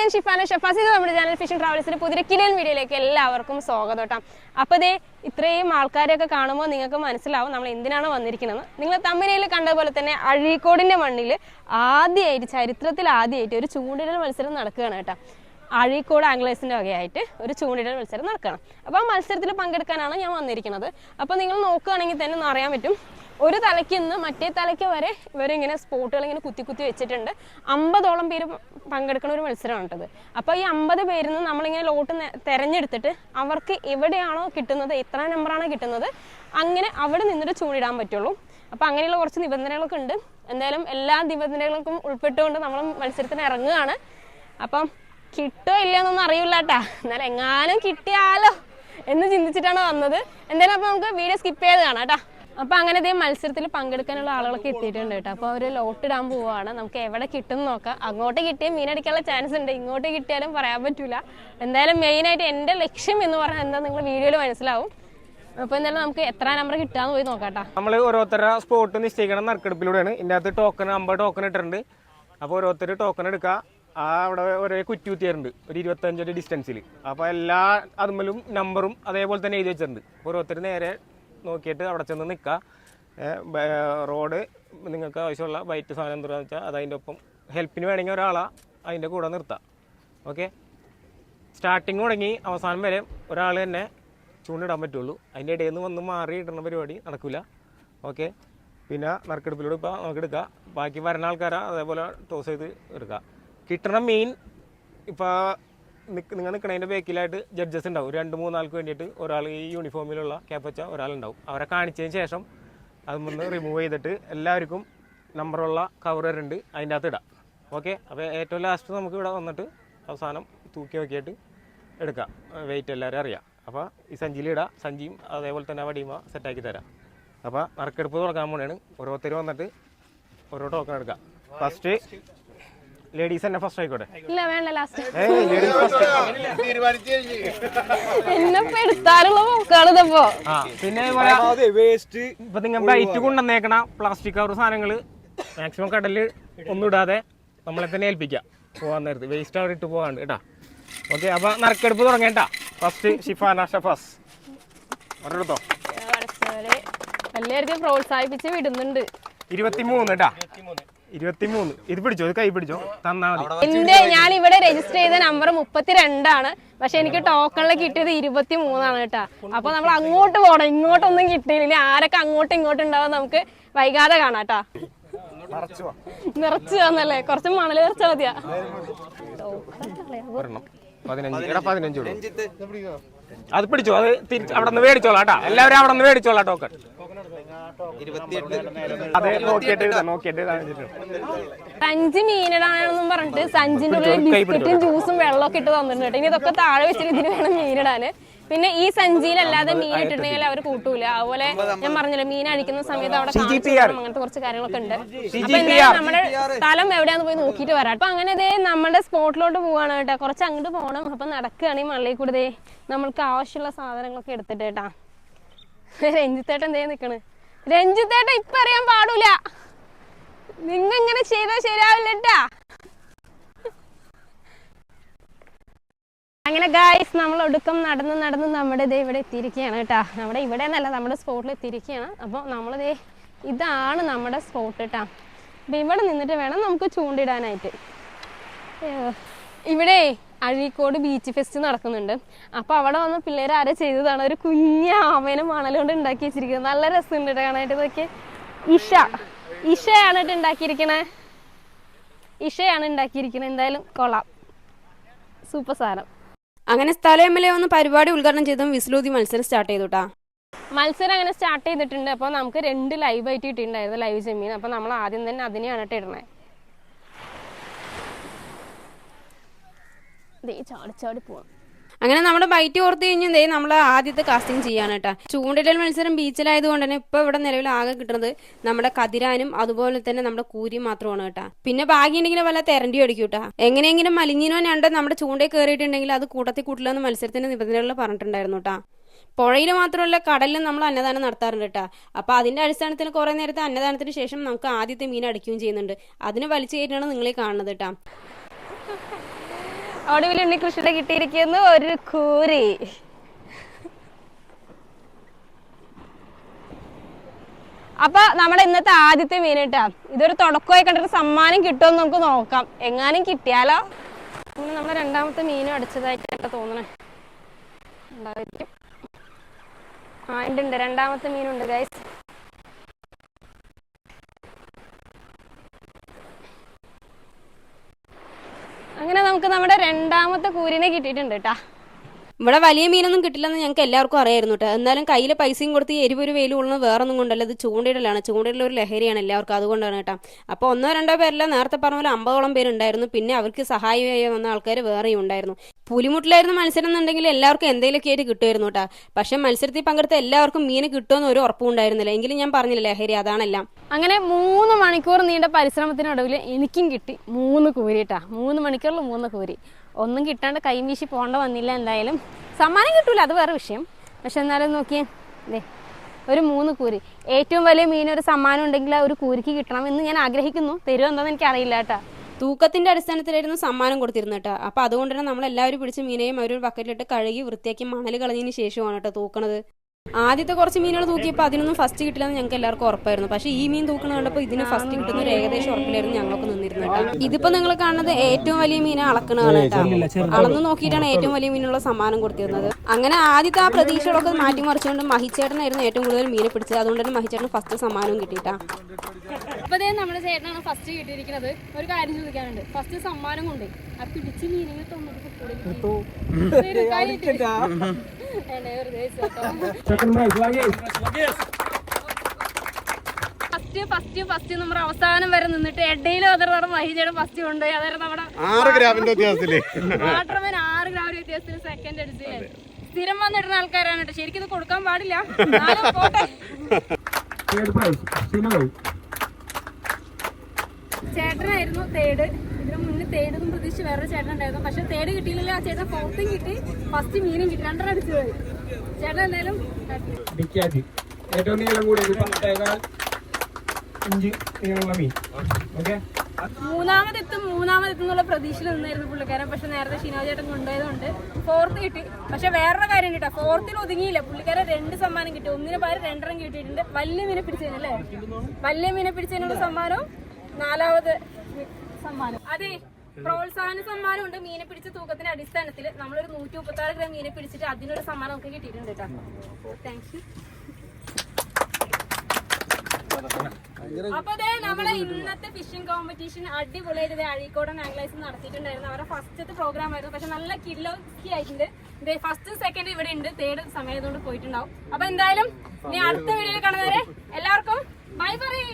ഞാൻ ഷിഫാന ഷഫാസ് നമ്മുടെ channel phishing ട്രാവൽസിന്റെ പുതിയ കിലിയൻ വീഡിയോയിലേക്ക് എല്ലാവർക്കും സ്വാഗതം അപ്പോൾ ദേ ഇത്രയും ആൾക്കാരെയൊക്കെ കാണുമ്പോൾ നിങ്ങൾക്ക് മനസ്സിലാവും നമ്മൾ എന്തിനാണ് വന്നിരിക്കുന്നത്. നിങ്ങൾ തമ്മിലയിൽ കണ്ട പോലെ തന്നെ അഴീക്കോടിന്റെ മണ്ണിൽ ആദ്യമായിട്ട് ചരിത്രത്തിൽ ആദ്യമായിട്ട് ഒരു ചൂണ്ടിടൽ മത്സരം നടക്കുകയാണ് കേട്ടോ. അഴീക്കോട് ആംഗ്ലേഴ്സിന്റെ വകയായിട്ട് ഒരു ചൂണ്ടിടൽ മത്സരം നടക്കണം അപ്പോൾ ആ മത്സരത്തിൽ പങ്കെടുക്കാനാണ് ഞാൻ വന്നിരിക്കുന്നത്. അപ്പോൾ നിങ്ങൾ നോക്കുകയാണെങ്കിൽ തന്നെ അറിയാൻ പറ്റും. ഒരു തലയ്ക്ക് നിന്ന് മറ്റേ തലയ്ക്ക് വരെ ഇവരിങ്ങനെ സ്പോട്ടുകൾ ഇങ്ങനെ കുത്തി കുത്തി വെച്ചിട്ടുണ്ട്. അമ്പതോളം പേര് പങ്കെടുക്കുന്ന ഒരു മത്സരമാണ് കേട്ടത്. അപ്പോൾ ഈ അമ്പത് പേരിൽ നിന്ന് നമ്മളിങ്ങനെ ലോട്ട് തിരഞ്ഞെടുത്തിട്ട് അവർക്ക് എവിടെയാണോ കിട്ടുന്നത് എത്ര നമ്പറാണോ കിട്ടുന്നത് അങ്ങനെ അവിടെ നിന്നിട്ട് ചൂണ്ടിടാൻ പറ്റുള്ളൂ. അപ്പോൾ അങ്ങനെയുള്ള കുറച്ച് നിബന്ധനകളൊക്കെ ഉണ്ട്. എന്തായാലും എല്ലാ നിബന്ധനകൾക്കും ഉൾപ്പെട്ടുകൊണ്ട് നമ്മൾ മത്സരത്തിന് ഇറങ്ങുകയാണ്. അപ്പം കിട്ടോ ഇല്ലയോ എന്നൊന്നും അറിയില്ല കേട്ടാ. എന്നാൽ എങ്ങാനും കിട്ടിയാലോ എന്ന് ചിന്തിച്ചിട്ടാണ് വന്നത്. എന്തായാലും അപ്പോൾ നമുക്ക് വീഡിയോ സ്കിപ്പ് ചെയ്ത് കാണാം കേട്ടോ. അപ്പോൾ അങ്ങനെ ഇതേ മത്സരത്തിൽ പങ്കെടുക്കാനുള്ള ആളുകളൊക്കെ എത്തിയിട്ടുണ്ട് കേട്ടോ. അപ്പൊ അവർ ലോട്ട് ഇടാൻ പോവുകയാണ്. നമുക്ക് എവിടെ കിട്ടും നോക്കാം. അങ്ങോട്ട് കിട്ടിയാൽ മീനടിക്കാനുള്ള ചാൻസ് ഉണ്ട്. ഇങ്ങോട്ട് കിട്ടിയാലും പറയാൻ പറ്റൂല. എന്തായാലും മെയിൻ ആയിട്ട് എന്റെ ലക്ഷ്യം എന്ന് പറഞ്ഞാൽ എന്താ നിങ്ങൾ വീഡിയോയിൽ മനസ്സിലാവും. അപ്പൊ എന്തായാലും നമുക്ക് എത്ര നമ്പർ കിട്ടാന്ന് പോയി നോക്കാട്ടാ നമ്മൾ ഓരോരുത്തരുടെ സ്പോട്ട് നിശ്ചയിക്കണം നറുക്കെടുപ്പിലൂടെയാണ്. ഇതിന്റെ അകത്ത് ടോക്കൺ അമ്പത് ടോക്കൺ ഇട്ടിട്ടുണ്ട്. അപ്പോൾ ഓരോരുത്തർ ടോക്കൺ എടുക്കുക ആ അവിടെ ഒരേ കുറ്റി കുത്തിയിട്ടുണ്ട് ഒരു ഇരുപത്തഞ്ചടി ഡിസ്റ്റൻസിൽ അപ്പോൾ എല്ലാ അതുമ്മലും നമ്പറും അതേപോലെ തന്നെ എഴുതി വെച്ചിട്ടുണ്ട്. ഓരോരുത്തർ നേരെ നോക്കിയിട്ട് അവിടെ ചെന്ന് നിൽക്കുക റോഡ് നിങ്ങൾക്ക് ആവശ്യമുള്ള വൈറ്റ് സാധനം എന്താണെന്ന് വെച്ചാൽ അത് അതിന്റെ ഒപ്പം ഹെൽപ്പിന് വേണമെങ്കിൽ ഒരാളെ അതിന്റെ കൂടെ നിർത്താം. ഓക്കെ? സ്റ്റാർട്ടിങ് തുടങ്ങി അവസാനം വരെ ഒരാൾ തന്നെ ചൂണ്ടിടാൻ പറ്റുള്ളൂ. അതിന്റെ ഇടയിൽ നിന്ന് വന്ന് മാറി ഇടുന്ന പരിപാടി നടക്കില്ല ഓക്കെ? പിന്നെ നറുക്കെടുപ്പിലൂടെ ഇപ്പോൾ നമുക്ക് എടുക്കാം. ബാക്കി വരുന്ന ആൾക്കാരെ അതേപോലെ ടോസ് ചെയ്ത് എടുക്കുക കിട്ടണ മെയിൻ ഇപ്പോൾ നിങ്ങൾ നിൽക്കണതിന്റെ ബേക്കിലായിട്ട് ജഡ്ജസ് ഉണ്ടാവും. രണ്ട് മൂന്നാൾക്ക് വേണ്ടിയിട്ട് ഒരാൾ ഈ യൂണിഫോമിലുള്ള ക്യാപ്പ് വെച്ച ഒരാളുണ്ടാവും അവരെ കാണിച്ചതിന് ശേഷം അത് മുന്ന് റിമൂവ് ചെയ്തിട്ട് എല്ലാവർക്കും നമ്പറുള്ള കവർ വരുന്നുണ്ട് അതിന്റെ അകത്ത് ഇടാം. ഓക്കെ അപ്പോൾ ഏറ്റവും ലാസ്റ്റ് നമുക്ക് ഇവിടെ വന്നിട്ട് അവസാനം തൂക്കി നോക്കിയിട്ട് എടുക്കാം. വെയിറ്റ് എല്ലാവരും അറിയാം. അപ്പോൾ ഈ സഞ്ചിയിൽ ഇടാം. സഞ്ചിയും അതേപോലെ തന്നെ വടിയുമ സെറ്റാക്കി തരാം. അപ്പോൾ നറുക്കെടുപ്പ് തുടങ്ങാൻ പോണെയാണ് ഓരോരുത്തരും വന്നിട്ട് ഓരോ ടോക്കൺ എടുക്കാം. ഫസ്റ്റ് ലേഡീസ് തന്നെ ഫസ്റ്റ് ആയിക്കോട്ടെ. ഇല്ല വേണ്ട ലാസ്റ്റ് ലേഡീസ് ഫസ്റ്റ് എന്നെ ആ പിന്നെ വേസ്റ്റ് ഇപ്പൊ നിങ്ങൾ ബൈറ്റ് കൊണ്ടുവന്നേക്കണ പ്ലാസ്റ്റിക് കവർ സാധനങ്ങൾ മാക്സിമം കടലിൽ ഒന്നും ഇടാതെ നമ്മളെ തന്നെ ഏൽപ്പിക്കാം. പോവാൻ നേരത്ത്. വേസ്റ്റ് അവിടെ ഇട്ട് പോകാണ്ട് കേട്ടാ. ഓക്കെ അപ്പൊ നറുക്കെടുപ്പ് തുടങ്ങേട്ടാ ഫസ്റ്റ് ഷിഫാന ഷഫാസ്. ഒരെടുത്തോ? എല്ലാവർക്കും പ്രോത്സാഹിപ്പിച്ച് വിടുന്നുണ്ട്. ഇരുപത്തി മൂന്ന് കേട്ടാ. ഇരുപത്തി മൂന്ന് ഇത് പിടിച്ചോ ഇത് കൈ പിടിച്ചോ? തന്നാ മതി. എന്റെ ഞാൻ ഇവിടെ രജിസ്റ്റർ ചെയ്ത നമ്പർ മുപ്പത്തിരണ്ടാണ്. പക്ഷെ എനിക്ക് ടോക്കണിൽ കിട്ടിയത് ഇരുപത്തി മൂന്നാണ് കേട്ടാ. അപ്പൊ നമ്മൾ അങ്ങോട്ട് പോകണം ഇങ്ങോട്ടൊന്നും കിട്ടിയില്ല. ഇനി ആരൊക്കെ അങ്ങോട്ടും ഇങ്ങോട്ടും ഉണ്ടാവും നമുക്ക് വൈകാതെ കാണാം കേട്ടാ. നിറച്ചു വന്നല്ലേ? കുറച്ച് മണൽ നിറച്ചാ മതിയാ. ഒരെണ്ണം. പതിനഞ്ച്. എടാ പതിനഞ്ച് അത് പിടിച്ചോ? അത് തിരിച്ച് അവിടെ നിന്ന് മേടിച്ചോളാം കേട്ടാ. എല്ലാവരും അവിടെ നിന്ന് മേടിച്ചോളാം ടോക്കൺ സഞ്ചി മീനിടാണെന്നും പറഞ്ഞിട്ട് സഞ്ചിന്റെ ഉള്ളിൽ ബിസ്ക്കറ്റും ജ്യൂസും വെള്ളമൊക്കെ ഇട്ട് തന്നിട്ടുണ്ട് കേട്ടോ. ഇനി ഇതൊക്കെ താഴെ വെച്ചിട്ട് ഇതിന് വേണം മീനിടാന്. പിന്നെ ഈ സഞ്ചിയിലല്ലാതെ മീൻ ഇട്ടിട്ടുണ്ടെങ്കിൽ അവർ കൂട്ടൂല. അതുപോലെ ഞാൻ പറഞ്ഞില്ല മീൻ അഴിക്കുന്ന സമയത്ത് അവിടെ അങ്ങനത്തെ കുറച്ച് കാര്യങ്ങളൊക്കെ ഉണ്ട്. അപ്പൊ എന്തായാലും നമ്മുടെ സ്ഥലം എവിടെയാന്ന് പോയി നോക്കിയിട്ട് വരാം. അപ്പൊ അങ്ങനെ ഇതേ നമ്മുടെ സ്പോട്ടിലോട്ട് പോവാണ് കേട്ടോ. കുറച്ച് അങ്ങോട്ട് പോകണം അപ്പൊ നടക്കുകയാണ് ഈ മള്ളിയിൽ കൂടെ ദേ. നമ്മൾക്ക് ആവശ്യമുള്ള സാധനങ്ങളൊക്കെ എടുത്തിട്ട് കേട്ടാ. രഞ്ജിത്തേട്ടൻ എന്തേ നിക്കണ്. രഞ്ജിത്തേട്ടൻ ഇപ്പൊ അറിയാൻ പാടൂല. നിങ്ങ ഇങ്ങനെ ചെയ്താൽ ശരിയാവില്ലട്ടാ? അങ്ങനെ ഗായ്സ് നമ്മൾ ഒടുക്കം നടന്ന് നടന്ന് നമ്മുടെ ഇതേ ഇവിടെ എത്തിയിരിക്കുകയാണ് കേട്ടാ. നമ്മുടെ ഇവിടെ എന്നല്ല നമ്മുടെ സ്പോട്ടിൽ എത്തിയിരിക്കുകയാണ്. അപ്പോൾ നമ്മളിതേ ഇതാണ് നമ്മുടെ സ്പോട്ട് കേട്ടാ. അപ്പം ഇവിടെ നിന്നിട്ട് വേണം നമുക്ക് ചൂണ്ടിടാനായിട്ട്. ഇവിടെ അഴീക്കോട് ബീച്ച് ഫെസ്റ്റ് നടക്കുന്നുണ്ട്. അപ്പോൾ അവിടെ വന്ന പിള്ളേർ ആരെ ചെയ്തതാണ്? ഒരു കുഞ്ഞ ആമേനെ മണലുകൊണ്ട് കൊണ്ട് ഉണ്ടാക്കി വെച്ചിരിക്കുന്നത്. നല്ല രസമുണ്ട് കാണാനായിട്ട്. ഇതൊക്കെ ഇഷ. ഇഷയാണ് ഉണ്ടാക്കിയിരിക്കണേ. ഇഷയാണ് ഉണ്ടാക്കിയിരിക്കുന്നത് എന്തായാലും കൊള്ളാം. സൂപ്പർ സാധനം. അങ്ങനെ സ്ഥലം എം എൽ എ വന്ന് പരിപാടി ഉദ്ഘാടനം ചെയ്തും വിസ്ലൂതി മത്സരം സ്റ്റാർട്ട് ചെയ്തു ട്ടാ. മത്സരം അങ്ങനെ സ്റ്റാർട്ട് ചെയ്തിട്ടുണ്ട്. അപ്പോൾ നമുക്ക് രണ്ട് ലൈവ് ആയിട്ട് കിട്ടിയിട്ടുണ്ടായിരുന്നു. ലൈവ് ചെമ്മീൻ അപ്പോൾ നമ്മൾ ആദ്യം തന്നെ അതിനെയാണ് കേട്ടോ ഇടണേ ദേ പോവാം. അങ്ങനെ നമ്മുടെ ബൈറ്റ് ഓർത്ത് കഴിഞ്ഞാൽ ദേ നമ്മൾ ആദ്യത്തെ കാസ്റ്റിംഗ് ചെയ്യാണ് കേട്ടോ ചൂണ്ടിടൽ മത്സരം ബീച്ചിലായതുകൊണ്ട് തന്നെ ഇപ്പൊ ഇവിടെ നിലവിൽ ആകെ കിട്ടുന്നത് നമ്മുടെ കതിരാനും അതുപോലെ തന്നെ നമ്മുടെ കൂരിയും മാത്രമാണ് കേട്ടോ പിന്നെ ഭാഗ്യമുണ്ടെങ്കിൽ വല്ല തെരണ്ടി അടിക്കും കേട്ടാ എങ്ങനെയെങ്കിലും മലിഞ്ഞിനോ ഞണ്ട് നമ്മുടെ ചൂണ്ടയിൽ കയറിയിട്ടുണ്ടെങ്കിൽ അത് കൂട്ടത്തിൽ കൂട്ടില്ലെന്ന് മത്സരത്തിന്റെ നിബന്ധനകളിൽ പറഞ്ഞിട്ടുണ്ടായിരുന്നു കേട്ടോ പുഴയിൽ മാത്രമല്ല കടലിലും നമ്മൾ അന്നദാനം നടത്താറുണ്ട് കേട്ടോ അപ്പൊ അതിന്റെ അടിസ്ഥാനത്തിൽ കുറെ നേരത്തെ അന്നദാനത്തിന് ശേഷം നമുക്ക് ആദ്യത്തെ മീൻ അടിക്കുകയും ചെയ്യുന്നുണ്ട്. അതിന് വലിച്ചു കയറ്റിയാണ് നിങ്ങളെ കാണുന്നത് കേട്ടാ ഒടുവിൽ ഉണ്ണികൃഷ്ണന്റെ കിട്ടിയിരിക്കുന്നു ഒരു കൂരി. അപ്പൊ നമ്മുടെ ഇന്നത്തെ ആദ്യത്തെ മീൻ കേട്ടാ. ഇതൊരു തുടക്കമായി കണ്ടിട്ട് സമ്മാനം കിട്ടുമെന്ന് നമുക്ക് നോക്കാം. എങ്ങാനും കിട്ടിയാലോ? നമ്മുടെ രണ്ടാമത്തെ മീനും അടിച്ചതായിട്ടാണ് തോന്നണേ. ഉണ്ടായിരിക്കും. ആ ഉണ്ട് രണ്ടാമത്തെ മീനുണ്ട് ഗൈസ് അങ്ങനെ നമുക്ക് നമ്മുടെ രണ്ടാമത്തെ കൂരിനെ കിട്ടിയിട്ടുണ്ട് കേട്ടാ ഇവിടെ വലിയ മീനൊന്നും കിട്ടില്ലെന്ന് ഞങ്ങൾക്ക് എല്ലാവർക്കും അറിയായിരുന്നു കേട്ടോ എന്നാലും കയ്യിൽ പൈസയും കൊടുത്ത് എരിവൊരു വെയിൽ ഉള്ളത് വേറെ ഒന്നും കൊണ്ടല്ല. ഇത് ചൂണ്ടയിടലാണ് ചൂണ്ടയിടൽ ഒരു ലഹരിയാണ് എല്ലാവർക്കും. അതുകൊണ്ടാണ് കേട്ടോ അപ്പോൾ ഒന്നോ രണ്ടോ പേരല്ല നേരത്തെ പറഞ്ഞ പോലെ അമ്പതോളം പേരുണ്ടായിരുന്നു. പിന്നെ അവർക്ക് സഹായമായി വന്ന ആൾക്കാർ വേറെയും ഉണ്ടായിരുന്നു. പുലിമുട്ടിലായിരുന്നു മത്സരം എന്നുണ്ടെങ്കിൽ എല്ലാവർക്കും എന്തെങ്കിലുമൊക്കെ ആയിട്ട് കിട്ടുമായിരുന്നു കേട്ടോ. പക്ഷെ മത്സരത്തിൽ പങ്കെടുത്ത എല്ലാവർക്കും മീൻ കിട്ടുമെന്ന് ഒരു ഉറപ്പും ഉണ്ടായിരുന്നില്ല. എങ്കിലും ഞാൻ പറഞ്ഞില്ല ലഹരി അതാണെല്ലാം. അങ്ങനെ മൂന്ന് മണിക്കൂർ നീണ്ട പരിശ്രമത്തിനൊടുവിൽ എനിക്കും കിട്ടി മൂന്ന് കൂരി കേട്ടാ. മൂന്ന് മണിക്കൂറിൽ മൂന്ന് കൂരി. ഒന്നും കിട്ടാണ്ട് കൈവീശി പോകേണ്ട വന്നില്ല എന്തായാലും. സമ്മാനം കിട്ടൂല അത് വേറെ വിഷയം. പക്ഷെ എന്നാലും നോക്കിയേ ദേ ഒരു മൂന്ന് കൂരി. ഏറ്റവും വലിയ മീൻ ഒരു സമ്മാനം ഉണ്ടെങ്കിൽ ആ ഒരു കൂരിക്ക് കിട്ടണം എന്ന് ഞാൻ ആഗ്രഹിക്കുന്നു. തരുമോ എന്താണെന്ന് എനിക്ക് അറിയില്ല കേട്ടാ. തൂക്കത്തിന്റെ അടിസ്ഥാനത്തിലായിരുന്നു സമ്മാനം കൊടുത്തിരുന്നത് കേട്ടോ. അപ്പൊ അതുകൊണ്ട് തന്നെ നമ്മൾ എല്ലാവരും പിടിച്ച മീനെയും അവരൊരു ബക്കറ്റിലിട്ട് കഴുകി വൃത്തിയാക്കി മണൽ കളഞ്ഞതിന് ശേഷമാണ് കേട്ടോ തൂക്കണത്. ആദ്യത്തെ കുറച്ച് മീനുകൾ തൂക്കിയപ്പോൾ അതിനൊന്നും ഫസ്റ്റ് കിട്ടില്ലെന്ന് ഞങ്ങൾക്ക് എല്ലാവർക്കും ഉറപ്പായിരുന്നു. പക്ഷേ ഈ മീൻ തൂക്കണ കണ്ടപ്പോൾ ഇതിന് ഫസ്റ്റ് കിട്ടുന്ന ഒരു ഏകദേശം ഉറപ്പിലായിരുന്നു ഞങ്ങളൊക്കെ നിന്നിരുന്നത് കേട്ടോ. ഇതിപ്പോൾ നിങ്ങൾ കാണുന്നത് ഏറ്റവും വലിയ മീനെ അളക്കണതാണ് കേട്ടോ. അളന്ന് നോക്കിയിട്ടാണ് ഏറ്റവും വലിയ മീനുള്ള സമ്മാനം കൊടുത്തിരുന്നത്. അങ്ങനെ ആദ്യത്തെ ആ പ്രതീക്ഷകളൊക്കെ മാറ്റി മറിച്ചുകൊണ്ട് മഹിച്ചേട്ടനായിരുന്നു ഏറ്റവും കൂടുതൽ മീനെ പിടിച്ചത്. അതുകൊണ്ട് തന്നെ മഹിച്ചേട്ടന് ഫസ്റ്റ് സമ്മാനവും കിട്ടിയിട്ടാ. ഇപ്പതേ ദേ നമ്മുടെ ചേട്ടനാണ് ഫസ്റ്റ് കിട്ടിയിരിക്കുന്നത്. ഒരു കാര്യം ചോദിക്കാനുണ്ട്. ഫസ്റ്റ് സമ്മാനം കൊണ്ട്. ആ പിടിച്ച് മീനിനെ ഫസ്റ്റ് ഫസ്റ്റ് ഫസ്റ്റ് നമ്മുടെ അവസാനം വരെ നിന്നിട്ട് ഇടയിലും അതർ മഹിജയുടെ ഫസ്റ്റ് കൊണ്ടുപോയി. അതായത് നമ്മുടെ ആറ് ഗ്രാമിന്റെ വ്യത്യാസത്തിൽ. വാട്ടർമാൻ ആറ് ഗ്രാം വ്യത്യാസത്തിൽ സെക്കൻഡ് അടിച്ച്. സ്ഥിരം വന്നിടുന്ന ആൾക്കാരാണ് കേട്ടോ. ശരിക്കും ഇത് കൊടുക്കാൻ പാടില്ല. ചേട്ടനായിരുന്നു തേട് ഇതിന് മുന്നേ തേടൊന്നും പ്രതീക്ഷിച്ച് വേറൊരു ചേട്ടൻ ഉണ്ടായിരുന്നു. പക്ഷെ തേട് കിട്ടിയില്ലെങ്കിൽ ആ ചേട്ടൻ ഫോർത്തും കിട്ടി. ഫസ്റ്റ് മീനും കിട്ടി. രണ്ടെണ്ണം അടിച്ചു പോയി. ചേട്ടൻ എന്തായാലും happy. ഡിക്കാറ്റ്. ഏറ്റവും നീളം കൂടിയത് പത്തേകാൽ ഇഞ്ച് നീളമുള്ള മീൻ. ഓക്കെ? മൂന്നാമതെത്തും മൂന്നാമതെത്തും എന്നുള്ള പ്രതീക്ഷയിൽ നിന്നായിരുന്നു പുള്ളിക്കാരൻ. പക്ഷെ നേരത്തെ ഷിനോജേട്ടൻ കൊണ്ടുപോയതുകൊണ്ട് ഫോർത്ത് കിട്ടി. പക്ഷെ വേറൊരു കാര്യം കിട്ടാ. ഫോർത്തിൽ ഒതുങ്ങിയില്ല. പുള്ളിക്കാരൻ രണ്ട് സമ്മാനം കിട്ടി. ഒന്നിന് പകരം രണ്ടെണ്ണം കിട്ടിയിട്ടുണ്ട്. വലിയ മീനെ പിടിച്ചതിനല്ലേ? വലിയ മീനെ പിടിച്ചതിനുള്ള സമ്മാനവും നാലാമത് സമ്മാനം. അതെ പ്രോത്സാഹന സമ്മാനം ഉണ്ട് മീനെ പിടിച്ച തൂക്കത്തിന്റെ അടിസ്ഥാനത്തിൽ നമ്മളൊരു നൂറ്റി മുപ്പത്തി ആറ് ഗ്രാം മീനെ പിടിച്ചിട്ട് അതിനൊരു സമ്മാനം നമുക്ക് കിട്ടിയിട്ടുണ്ട് അപ്പൊ അതെ നമ്മളെ ഇന്നത്തെ ഫിഷിംഗ് കോമ്പറ്റീഷൻ അടിപൊളിയായിട്ട് അഴീക്കോടൻ ആംഗ്ലൈസ് നടത്തിയിട്ടുണ്ടായിരുന്നു. അവരുടെ ഫസ്റ്റത്തെ പ്രോഗ്രാം ആയിരുന്നു. പക്ഷെ നല്ല കിലോക്കി ആയിട്ടുണ്ട്. ഫസ്റ്റ് സെക്കൻഡ് ഇവിടെ ഉണ്ട്. തേർഡ് സമയത്തോണ്ട് പോയിട്ടുണ്ടാവും. അപ്പൊ എന്തായാലും ഇനി അടുത്ത വീഡിയോ കാണുന്നവരെ എല്ലാവർക്കും ബൈ പറയ്.